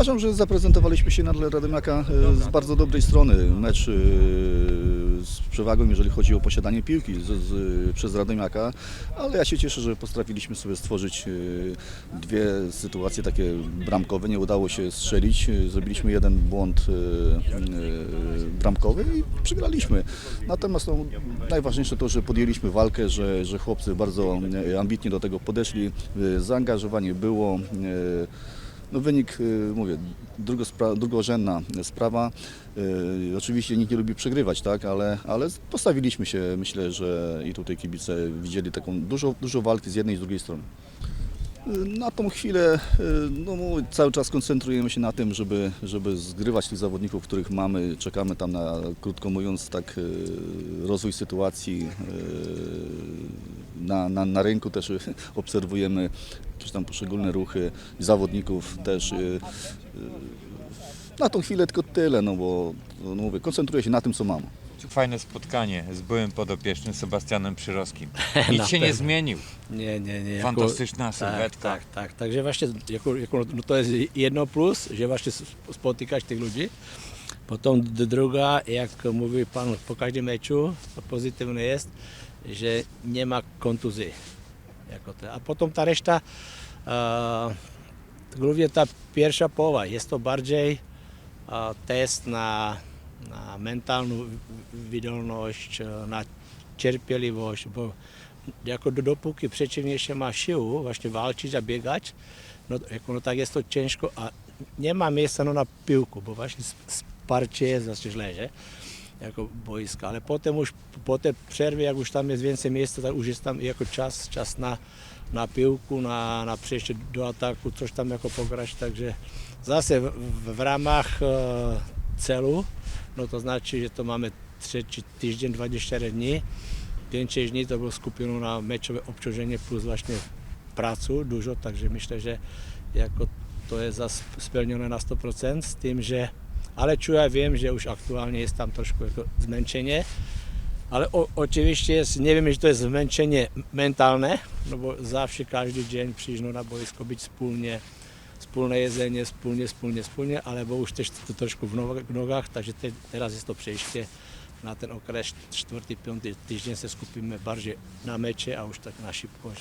uważam, że zaprezentowaliśmy się na tle Radomiaka e, z bardzo dobrej strony. Mecz e, z przewagą, jeżeli chodzi o posiadanie piłki z, z, przez Radomiaka, ale ja się cieszę, że potrafiliśmy sobie stworzyć e, dwie sytuacje takie bramkowe. Nie udało się strzelić. Zrobiliśmy jeden błąd bramkowy i przegraliśmy. Natomiast no, najważniejsze to, że podjęliśmy walkę, że, że chłopcy bardzo ambitnie do tego podeszli. Zaangażowanie było. No wynik, y, mówię, drugospra- drugorzędna sprawa. Y, Oczywiście nikt nie lubi przegrywać, tak, ale, ale postawiliśmy się, myślę, że i tutaj kibice widzieli taką dużo, dużo walki z jednej i z drugiej strony. Y, Na tą chwilę no, cały czas koncentrujemy się na tym, żeby, żeby zgrywać tych zawodników, których mamy. Czekamy tam na, krótko mówiąc, tak rozwój sytuacji. Na, na, na rynku też y, obserwujemy jakieś tam poszczególne ruchy zawodników też. y, y, Na tą chwilę tylko tyle, no bo no mówię, koncentruję się na tym, co mam. Fajne spotkanie z byłym podopiecznym Sebastianem Przyroskim. Na Nic się nie zmienił. Nie, nie, nie. Fantastyczna tak, sylwetka. tak, tak. Takže vlastně jako, jako, no to je jedno plus, že vlastně spotykáš těch lidí. Potom d- druhá, jak mluví pan po každém meču, pozitivně je, že nemá kontuzi. Jako to. A potom ta rešta, uh, hlavně ta pierwsza połowa, jest to bardziej uh, test na, na mentálnu vydolność, eh, na cierpieliwość, bo jako do, dopóki przeciwnik jeszcze ma siłę właśnie a biegać, no, jako, no tak jest to ciężko, a nie ma miejsca no, na piłku, bo właśnie s- wsparcie jest zawsze źle, że? jako bojiska, Ale potom už po té přervě, jak už tam je zvěnce města, tak už je tam jako čas, čas na, na pivku, na, na příště do ataku, což tam jako pokrač, takže zase v, v rámách e, eh, celu, no to značí, že to máme třetí týden, 24 dní, ten dní to bylo skupinu na mečové občoženě plus vlastně prácu, dužo, takže myslím, že jako to je zase splněno na 100% s tím, že ale čuje, vím, že už aktuálně je tam trošku jako zmenšeně, ale o, očiviště je, nevím, že to je zmenšeně mentálne, lebo zavše každý den přižnu na bojisko být spolně, spolné jezeně, spolně, spolně, spolně, alebo už teď to trošku v nohách, takže teď, teraz je to přeště na ten okres čtvrtý, pětý týden se skupíme barže na meče a už tak na šipkoš.